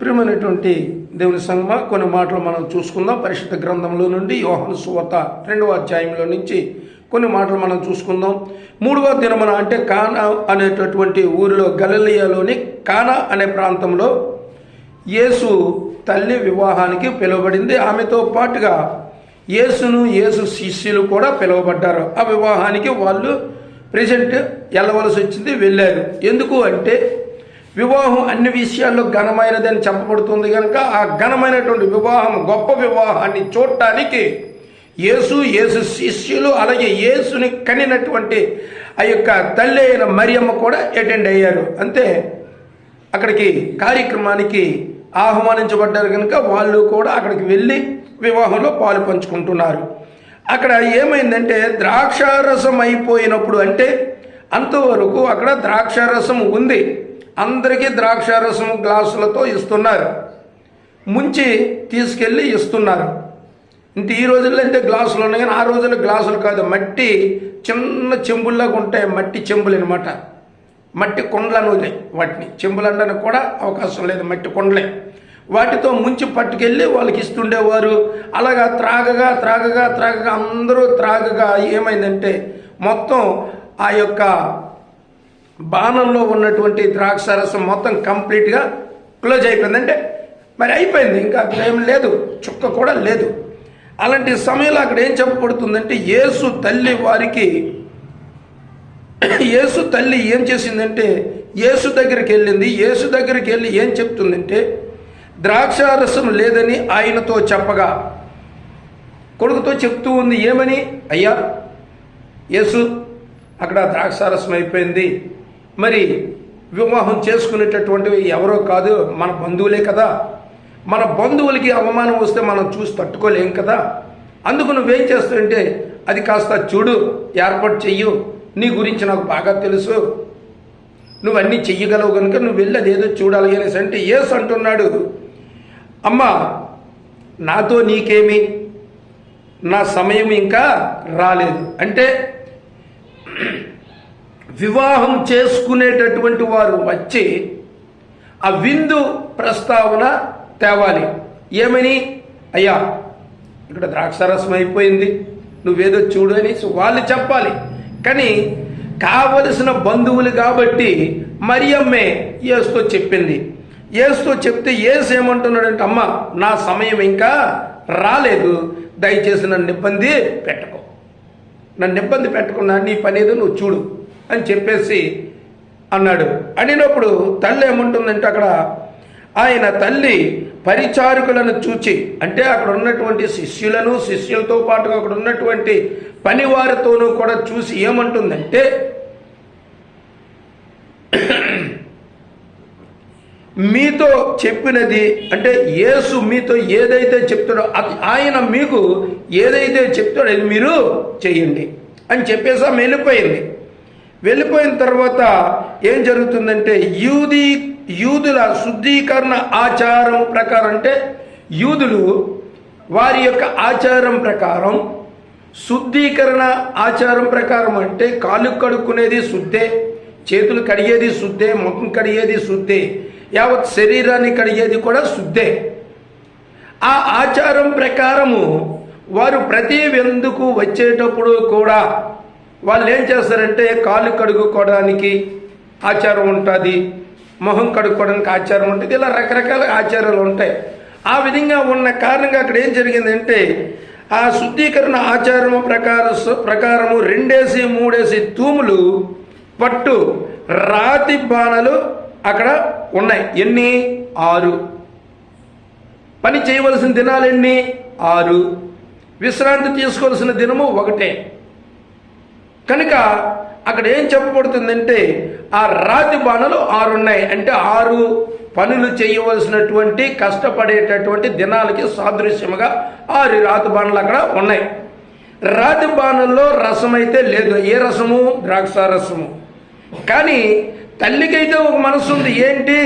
ప్రియమైనటువంటి దేవుని సంగమ కొన్ని మాటలు మనం చూసుకుందాం. పరిశుద్ధ గ్రంథంలో నుండి యోహను సువత రెండవ అధ్యాయంలో నుంచి కొన్ని మాటలు మనం చూసుకుందాం. మూడవ దినమున అంటే కానా అనేటటువంటి ఊరిలో గలలియాలోని కానా అనే ప్రాంతంలో యేసు తల్లి వివాహానికి పిలువబడింది. ఆమెతో పాటుగా యేసును యేసు శిష్యులు కూడా పిలువబడ్డారు. ఆ వివాహానికి వాళ్ళు ప్రజెంట్ వెళ్ళవలసి వచ్చింది వెళ్ళారు. ఎందుకు అంటే వివాహం అన్ని విషయాల్లో ఘనమైనదని చెప్పబడుతుంది కనుక ఆ ఘనమైనటువంటి వివాహం గొప్ప వివాహాన్ని చూడటానికి యేసు యేసు శిష్యులు అలాగే యేసుని కనినటువంటి ఆ యొక్క తల్లి అయిన మరియమ్మ కూడా అటెండ్ అయ్యారు. అంతే అక్కడికి కార్యక్రమానికి ఆహ్వానించబడ్డారు కనుక వాళ్ళు కూడా అక్కడికి వెళ్ళి వివాహంలో పాలు పంచుకుంటున్నారు. అక్కడ ఏమైందంటే ద్రాక్షారసం అయిపోయినప్పుడు అంటే అంతవరకు అక్కడ ద్రాక్షారసం ఉంది. అందరికీ ద్రాక్షారసం గ్లాసులతో ఇస్తున్నారు. ముంచి తీసుకెళ్ళి ఇస్తున్నారు. ఇంత ఈ రోజుల్లో అంటే గ్లాసులు ఉన్నాయి కానీ ఆ రోజుల్లో గ్లాసులు కాదు. మట్టి చిన్న చెంబుల్లాగా ఉంటాయి. మట్టి చెంబులు అనమాట మట్టి కొండలను వాటిని. చెంబులు అనడానికి కూడా అవకాశం లేదు మట్టి కొండలే. వాటితో ముంచి పట్టుకెళ్ళి వాళ్ళకి ఇస్తుండేవారు. అలాగా త్రాగగా త్రాగగా త్రాగగా అందరూ త్రాగగా ఏమైందంటే మొత్తం ఆ యొక్క బాణంలో ఉన్నటువంటి ద్రాక్షారసం మొత్తం కంప్లీట్గా క్లోజ్ అయిపోయింది. అంటే మరి అయిపోయింది. ఇంకా అక్కడ ఏం లేదు. చుక్క కూడా లేదు. అలాంటి సమయంలో అక్కడ ఏం చెప్పబడుతుందంటే యేసు తల్లి వారికి యేసు తల్లి ఏం చేసిందంటే యేసు దగ్గరికి వెళ్ళింది. యేసు దగ్గరికి వెళ్ళి ఏం చెప్తుందంటే ద్రాక్షారసం లేదని ఆయనతో చెప్పగా కొడుకుతో చెప్తూ ఉంది. ఏమని? అయ్యా యేసు అక్కడ ద్రాక్షారసం అయిపోయింది. మరి వివాహం చేసుకునేటటువంటివి ఎవరో కాదు మన బంధువులే కదా. మన బంధువులకి అవమానం వస్తే మనం చూసి తట్టుకోలేం కదా. అందుకు నువ్వేం చేస్తుంటే అది కాస్త చూడు ఏర్పాటు చెయ్యు. నీ గురించి నాకు బాగా తెలుసు. నువ్వన్నీ చెయ్యగలవు కనుక నువ్వు వెళ్ళి అదేదో చూడాలి అనేసి అంటే ఏసు అంటున్నాడు అమ్మ నాతో నీకేమి? నా సమయం ఇంకా రాలేదు. అంటే వివాహం చేసుకునేటటువంటి వారు వచ్చి ఆ విందు ప్రస్తావన తేవాలి. ఏమని? అయ్యా ఇక్కడ ద్రాక్షారసం అయిపోయింది. నువ్వేదో చూడు అని వాళ్ళు చెప్పాలి. కానీ కావలసిన బంధువులు కాబట్టి మరియమ్మే ఏసుతో చెప్పింది. ఏసుతో చెప్తే ఏసు ఏమంటున్నాడంటే అమ్మ నా సమయం ఇంకా రాలేదు. దయచేసి నన్ను ఇబ్బంది పెట్టుకో. నన్ను ఇబ్బంది పెట్టకుండా నీ పని ఏదో నువ్వు చూడు. అని చెప్పేసి అన్నాడు. అడిగినప్పుడు తల్లి ఏముంటుందంటే అక్కడ ఆయన తల్లి పరిచారకులను చూచి అంటే అక్కడ ఉన్నటువంటి శిష్యులను శిష్యులతో పాటుగా అక్కడ ఉన్నటువంటి పనివారితోనూ కూడా చూసి ఏమంటుందంటే మీతో చెప్పినది అంటే యేసు మీతో ఏదైతే చెప్తాడో అది ఆయన మీకు ఏదైతే చెప్తాడో అది మీరు చేయండి అని చెప్పేసి ఆమె వెళ్ళిపోయింది. వెళ్ళిపోయిన తర్వాత ఏం జరుగుతుందంటే యూది యూదుల శుద్ధీకరణ ఆచారం ప్రకారం అంటే యూదులు వారి యొక్క ఆచారం ప్రకారం శుద్ధీకరణ ఆచారం ప్రకారం అంటే కాళ్ళు కడుక్కునేది శుద్ధే చేతులు కడిగేది శుద్ధే ముఖం కడిగేది శుద్ధే యావత్ శరీరాన్ని కడిగేది కూడా శుద్ధే. ఆ ఆచారం ప్రకారము వారు ప్రతి వెందుకు వచ్చేటప్పుడు కూడా వాళ్ళు ఏం చేస్తారంటే కాళ్ళు కడుక్కోవడానికి ఆచారం ఉంటుంది మొహం కడుక్కోవడానికి ఆచారం ఉంటుంది ఇలా రకరకాల ఆచారాలు ఉంటాయి. ఆ విధంగా ఉన్న కారణంగా అక్కడ ఏం జరిగిందంటే ఆ శుద్ధీకరణ ఆచారము ప్రకార ప్రకారము రెండేసి మూడేసి తూములు పట్టు రాతి బాణలు అక్కడ ఉన్నాయి. ఎన్ని? ఆరు. పని చేయవలసిన దినాలు ఎన్ని? ఆరు. విశ్రాంతి తీసుకోవాల్సిన దినము ఒకటే. కనుక అక్కడ ఏం చెప్పబడుతుందంటే ఆ రాతి బాణలు ఆరు ఉన్నాయి అంటే ఆరు పనులు చేయవలసినటువంటి కష్టపడేటటువంటి దినాలకి సాదృశ్యముగా ఆరు రాతి బాణలు అక్కడ ఉన్నాయి. రాతి బాణంలో రసం అయితే లేదు. ఏ రసము? ద్రాక్ష రసము కానీ తల్లికైతే ఒక మనసు ఉంది. ఏంటి?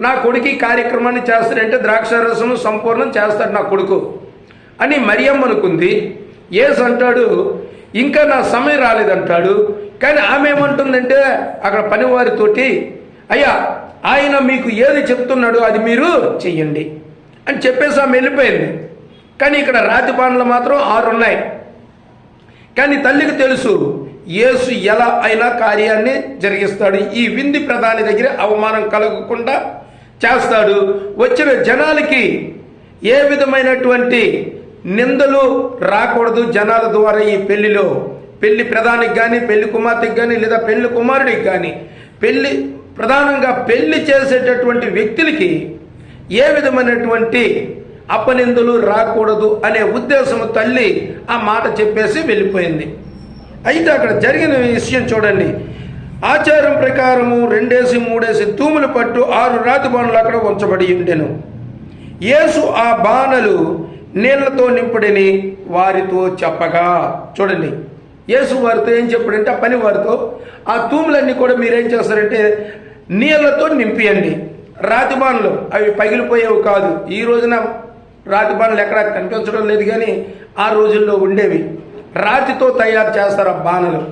నా కొడుకు ఈ కార్యక్రమాన్ని చేస్తాడంటే ద్రాక్ష రసము సంపూర్ణం చేస్తాడు నా కొడుకు అని మరియమ్మ అనుకుంది. ఏసు అంటాడు ఇంకా నా సమయం రాలేదంటాడు. కానీ ఆమె ఏమంటుందంటే అక్కడ పనివారితోటి అయ్యా ఆయన మీకు ఏది చెప్తున్నాడో అది మీరు చెయ్యండి. అని చెప్పేసి ఆమె వెళ్ళిపోయింది. కానీ ఇక్కడ రాతి బాణలు మాత్రం ఆరు ఉన్నాయి కానీ తల్లికి తెలుసు యేసు ఎలా అయినా కార్యాన్ని జరిగిస్తాడు. ఈ వింది ప్రధాని దగ్గర అవమానం కలగకుండా చేస్తాడు. వచ్చిన జనాలకి ఏ విధమైనటువంటి నిందలు రాకూడదు జనాల ద్వారా ఈ పెళ్ళిలో. పెళ్ళి ప్రధానికి కానీ పెళ్ళి కుమార్తెకి కానీ లేదా పెళ్ళి కుమారుడికి కానీ పెళ్ళి ప్రధానంగా పెళ్ళి చేసేటటువంటి వ్యక్తులకి ఏ విధమైనటువంటి అపనిందులు రాకూడదు అనే ఉద్దేశం తల్లి ఆ మాట చెప్పేసి వెళ్ళిపోయింది. అయితే అక్కడ జరిగిన విషయం చూడండి. ఆచారం ప్రకారము రెండేసి మూడేసి తూములు పట్టు ఆరు రాతి బాణలు అక్కడ ఉంచబడి ఉండెను. యేసు ఆ బాణలు నీళ్ళతో నింపుడని వారితో చెప్పగా. చూడండి యేసు వారితో ఏం చెప్పడంటే ఆ పని వారితో ఆ తూములన్నీ కూడా మీరేం చేస్తారంటే నీళ్ళతో నింపియండి. రాతి బాణలు అవి పగిలిపోయేవి కాదు. ఈ రోజున రాతి బాణలు ఎక్కడ కనిపించడం లేదు కానీ ఆ రోజుల్లో ఉండేవి. రాతితో తయారు చేస్తారు ఆ బాణలు.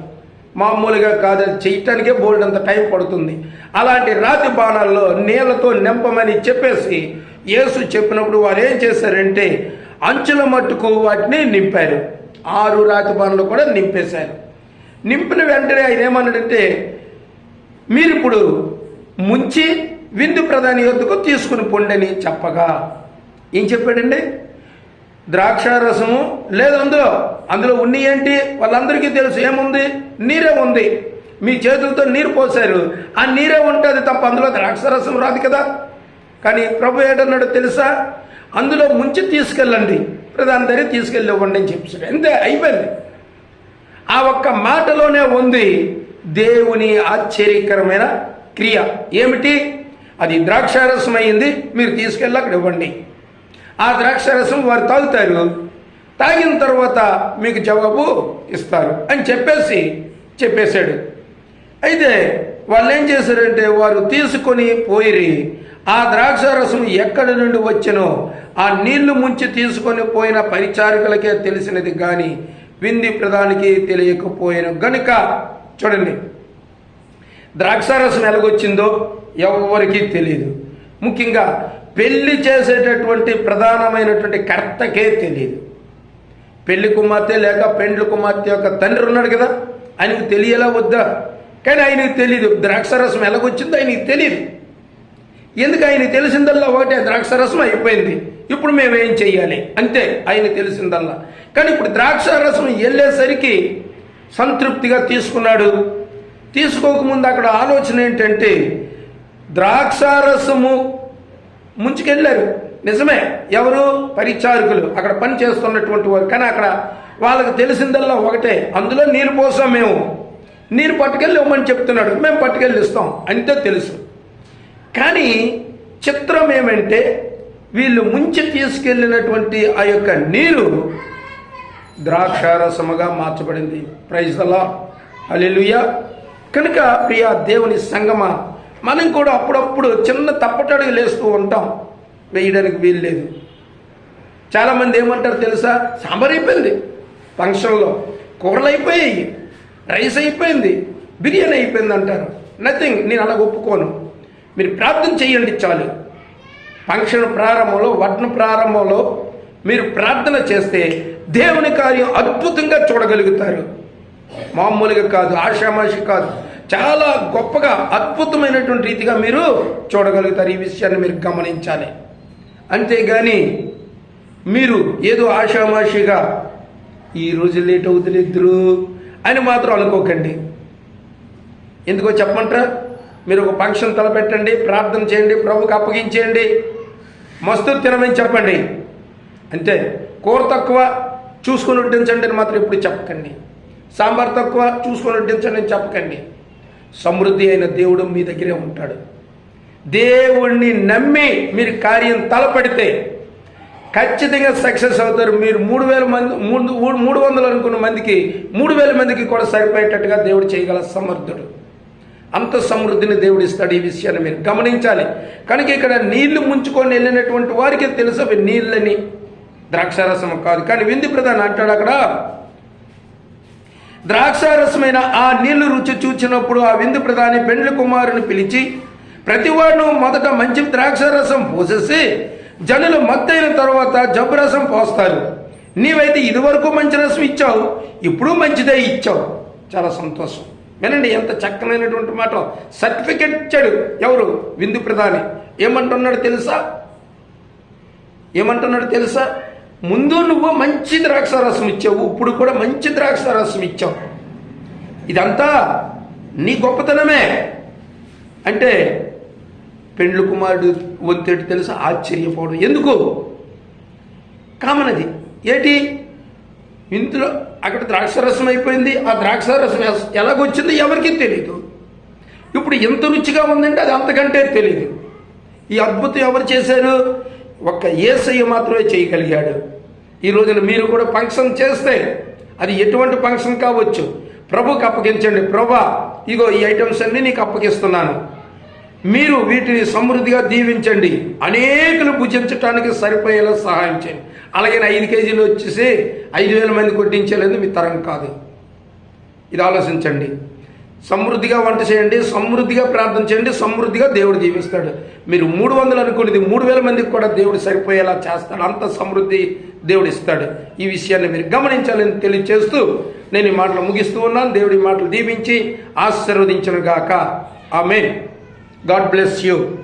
మామూలుగా కాదు అది చేయటానికే బోల్డ్ అంత టైం పడుతుంది. అలాంటి రాతి బాణాల్లో నీళ్ళతో నింపమని చెప్పేసి యేసు చెప్పినప్పుడు వారు ఏం చేశారంటే అంచుల మట్టుకు వాటిని నింపారు. ఆరు రాతి బాణలు కూడా నింపేశారు. నింపిన వెంటనే ఆయన ఏమన్నాడంటే మీరు ఇప్పుడు ముంచి విందు ప్రధాని యొద్దకు తీసుకుని పొండని చెప్పగా. ఏం చెప్పాడండి? ద్రాక్ష రసము లేదు అందులో. అందులో ఉన్ని ఏంటి? వాళ్ళందరికీ తెలుసు ఏముంది? నీరే ఉంది. మీ చేతులతో నీరు పోసారు ఆ నీరే ఉంటుంది తప్ప అందులో ద్రాక్ష రసం రాదు కదా. కానీ ప్రభు ఏటన్నాడు తెలుసా? అందులో ముంచి తీసుకెళ్ళండి. ప్రధాని తీసుకెళ్ళి ఇవ్వండి అని చెప్పాడు అంతే అయిపోయింది. ఆ ఒక్క మాటలోనే ఉంది దేవుని ఆశ్చర్యకరమైన క్రియ. ఏమిటి? అది ద్రాక్షారసం అయింది మీరు తీసుకెళ్ళి అక్కడ ఇవ్వండి. ఆ ద్రాక్షారసం వారు తాగుతారు. తాగిన తర్వాత మీకు జవాబు ఇస్తారు అని చెప్పేసి చెప్పేశాడు. అయితే వాళ్ళు ఏం చేశారంటే వారు తీసుకొని పోయిరి ఆ ద్రాక్షారసం ఎక్కడి నుండి వచ్చినో ఆ నీళ్ళు ముంచి తీసుకొని పోయిన పరిచారికలకే తెలిసినది కానీ వింది ప్రధానికి తెలియకపోయిన. గనుక చూడండి ద్రాక్షారసం ఎలాగొచ్చిందో ఎవరికి తెలియదు ముఖ్యంగా పెళ్ళి చేసేటటువంటి ప్రధానమైనటువంటి కర్తకే తెలియదు పెళ్ళి కుమార్తె లేక పెండ్లి కుమార్తె యొక్క తండ్రి ఉన్నాడు కదా ఆయనకు తెలియలా వద్దా? కానీ ఆయనకు తెలియదు ద్రాక్షరసం ఎలాగొచ్చిందో ఆయనకు తెలియదు ఎందుకు ఆయన తెలిసిందల్లా ఒకటే? ద్రాక్షరసం అయిపోయింది. ఇప్పుడు మేము ఏం చెయ్యాలి? అంతే ఆయన తెలిసిందల్లా. కానీ ఇప్పుడు ద్రాక్షారసం వెళ్ళేసరికి సంతృప్తిగా తీసుకున్నాడు. తీసుకోకముందు అక్కడ ఆలోచన ఏంటంటే ద్రాక్షారసము ముంచుకెళ్ళారు. నిజమే ఎవరు? పరిచారకులు. అక్కడ పని చేస్తున్నటువంటి వారు. కానీ అక్కడ వాళ్ళకి తెలిసిందల్లా ఒకటే. అందులో నీరు పోసాం మేము. నీరు పట్టుకెళ్ళి ఇవ్వమని చెప్తున్నాడు. మేము పట్టుకెళ్ళి ఇస్తాం. అంతే తెలుసు. కానీ చిత్రం ఏమంటే వీళ్ళు ముంచి తీసుకెళ్ళినటువంటి ఆ యొక్క నీరు ద్రాక్షారసముగా మార్చబడింది. ప్రైజ్ అలా అలెలుయ కనుక ప్రియా దేవుని సంగమ మనం కూడా అప్పుడప్పుడు చిన్న తప్పటడుగు లేస్తూ ఉంటాం. వేయడానికి వీలు లేదు. చాలామంది ఏమంటారు తెలుసా? సాంబార్ అయిపోయింది. ఫంక్షన్లో కూరలు అయిపోయాయి. రైస్ అయిపోయింది బిర్యానీ అయిపోయింది అంటారు. నథింగ్ నేను అలా ఒప్పుకోను. మీరు ప్రార్థన చేయండి చాలు. ఫంక్షన్ ప్రారంభంలో వడ్న ప్రారంభంలో మీరు ప్రార్థన చేస్తే దేవుని కార్యం అద్భుతంగా చూడగలుగుతారు. మామూలుగా కాదు ఆషామాషి కాదు. చాలా గొప్పగా అద్భుతమైనటువంటి రీతిగా మీరు చూడగలుగుతారు ఈ విషయాన్ని మీరు గమనించాలి. అంతేగాని మీరు ఏదో ఆషామాషిగా ఈ రోజు లేట్ అవుతుంది అని మాత్రం అనుకోకండి. ఎందుకో చెప్పమంటారా? మీరు ఒక ఫంక్షన్ తలపెట్టండి ప్రార్థన చేయండి ప్రభుకి అప్పగించేయండి. మస్తు తినమని చెప్పండి. అంతే. కూర తక్కువ చూసుకొని వడ్డించండి అని మాత్రం ఎప్పుడు చెప్పకండి. సాంబార్ తక్కువ చూసుకొని వడ్డించండి అని చెప్పకండి. సమృద్ధి అయిన దేవుడు మీ దగ్గరే ఉంటాడు. దేవుణ్ణి నమ్మి మీరు కార్యం తలపెడితే ఖచ్చితంగా సక్సెస్ అవుతారు. మీరు మూడు వేల మంది మూడు మూడు- మూడు వందలు అనుకున్న మందికి మూడు వేల మందికి కూడా సరిపోయేటట్టుగా దేవుడు చేయగల సమర్థుడు. అంత సమృద్ధిని దేవుడు ఇస్తాడు ఈ విషయాన్ని మీరు గమనించాలి. కనుక ఇక్కడ నీళ్ళు ముంచుకొని వెళ్ళినటువంటి వారికి తెలుసు అవి నీళ్ళని. ద్రాక్షారసం కాదు. కానీ విందు ప్రధాని అంటాడు అక్కడ. ద్రాక్షారసమైన ఆ నీళ్ళు రుచి చూచినప్పుడు ఆ విందు ప్రధాని పెండ్లి కుమారుని పిలిచి ప్రతివాడు మొదట మంచి ద్రాక్షారసం పోసేసి జనులు మత్తైన తర్వాత జబ్బు రసం పోస్తారు. నీవైతే ఇదివరకు మంచి రసం ఇచ్చావు ఇప్పుడు మంచిదే ఇచ్చావు. చాలా సంతోషం. వినండి ఎంత చక్కనైనటువంటి మాట సర్టిఫికెట్ ఇచ్చాడు ఎవరు? విందు ప్రధాని. ఏమంటున్నాడు తెలుసా? ఏమంటున్నాడు తెలుసా? ముందు నువ్వు మంచి ద్రాక్ష రసం ఇచ్చావు ఇప్పుడు కూడా మంచి ద్రాక్ష రసం ఇచ్చావు. ఇదంతా నీ గొప్పతనమే. అంటే పెండ్లు కుమారుడు వంతేటి తెలుసు? ఆశ్చర్యపోవడం. ఎందుకు? కామన్ అది ఏంటి? ఇంతలో అక్కడ ద్రాక్షరసం అయిపోయింది. ఆ ద్రాక్షరసం ఎలాగొచ్చిందో ఎవరికీ తెలియదు ఇప్పుడు ఎంత రుచిగా ఉందంటే అది అంతకంటే తెలియదు ఈ అద్భుతం ఎవరు చేశారు? ఒక్క ఏసయ్య మాత్రమే చేయగలిగాడు. ఈ రోజున మీరు కూడా ఫంక్షన్ చేస్తే అది ఎటువంటి ఫంక్షన్ కావచ్చు? ప్రభుకి అప్పగించండి. ప్రభా ఇగో ఈ ఐటమ్స్ అన్నీ నీకు అప్పగిస్తున్నాను. మీరు వీటిని సమృద్ధిగా దీవించండి. అనేకులు భుజించడానికి సరిపోయేలా సహాయం చేయండి. అలాగే ఐదు కేజీలు వచ్చేసి ఐదు వేల మంది కొట్టించలేదు మీ తరం కాదు. ఇది ఆలోచించండి. సమృద్ధిగా వంట చేయండి సమృద్ధిగా ప్రార్థన చేయండి సమృద్ధిగా దేవుడు జీవిస్తాడు. మీరు మూడు వందలు అనుకునేది మూడు వేల మందికి కూడా దేవుడు సరిపోయేలా చేస్తాడు. అంత సమృద్ధి దేవుడు ఇస్తాడు. ఈ విషయాన్ని మీరు గమనించాలని తెలియచేస్తూ నేను ఈ మాటలు ముగిస్తూ ఉన్నాను. దేవుడి మాటలు దీవించి ఆశీర్వదించను గాక ఆమె God bless you.